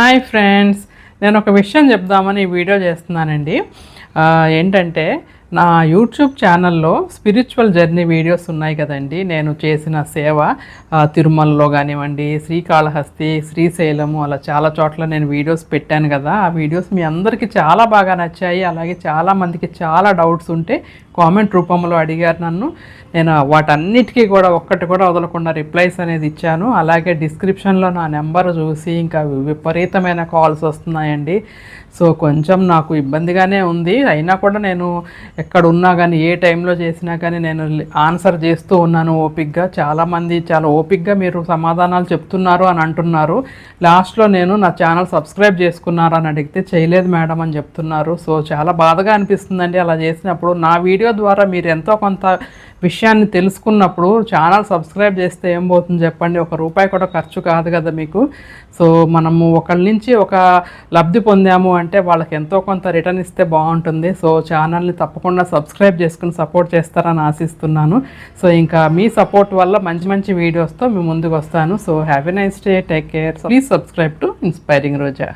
Hi friends నేను ఒక విషయం చెప్దామని ఈ వీడియో చేస్తున్నానండి. ఏంటంటే నా యూట్యూబ్ ఛానల్లో స్పిరిచువల్ జర్నీ వీడియోస్ ఉన్నాయి కదండి. నేను చేసిన సేవ తిరుమలలో కానివ్వండి శ్రీకాళహస్తి శ్రీశైలము అలా చాలా చోట్ల నేను వీడియోస్ పెట్టాను కదా. ఆ వీడియోస్ మీ అందరికీ చాలా బాగా నచ్చాయి. అలాగే చాలా మందికి చాలా డౌట్స్ ఉంటే కామెంట్ రూపంలో అడిగారు నన్ను. నేను వాటన్నిటికీ కూడా ఒక్కటి కూడా వదలకుండా రిప్లైస్ అనేది ఇచ్చాను. అలాగే డిస్క్రిప్షన్లో నా నెంబర్ చూసి ఇంకా విపరీతమైన కాల్స్ వస్తున్నాయండి. సో కొంచెం నాకు ఇబ్బందిగానే ఉంది. అయినా కూడా నేను ఎక్కడ ఉన్నా కానీ ఏ టైంలో చేసినా కానీ నేను ఆన్సర్ చేస్తూ ఉన్నాను ఓపిక్గా చాలామంది చాలా ఓపిక్గా మీరు సమాధానాలు చెప్తున్నారు అని అంటున్నారు. లాస్ట్లో నేను నా ఛానల్ సబ్స్క్రైబ్ చేసుకున్నారు అని అడిగితే చేయలేదు మేడం అని చెప్తున్నారు. సో చాలా బాధగా అనిపిస్తుందండి అలా చేసినప్పుడు. నా వీడియో ద్వారా మీరు ఎంతో కొంత విషయాన్ని తెలుసుకున్నప్పుడు ఛానల్ సబ్స్క్రైబ్ చేస్తే ఏం పోతుంది చెప్పండి? ఒక రూపాయి కూడా ఖర్చు కాదు కదా మీకు. సో మనము ఒకళ్ళ నుంచి ఒక లబ్ధి పొందాము అంటే వాళ్ళకి ఎంతో కొంత రిటర్న్ ఇస్తే బాగుంటుంది. సో ఛానల్ని తప్పకుండా సబ్స్క్రైబ్ చేసుకుని సపోర్ట్ చేస్తారని ఆశిస్తున్నాను. సో ఇంకా మీ సపోర్ట్ వల్ల మంచి మంచి వీడియోస్తో మీ ముందుకు వస్తాను. So happy nice day. Take care. Please subscribe to inspiring Roja.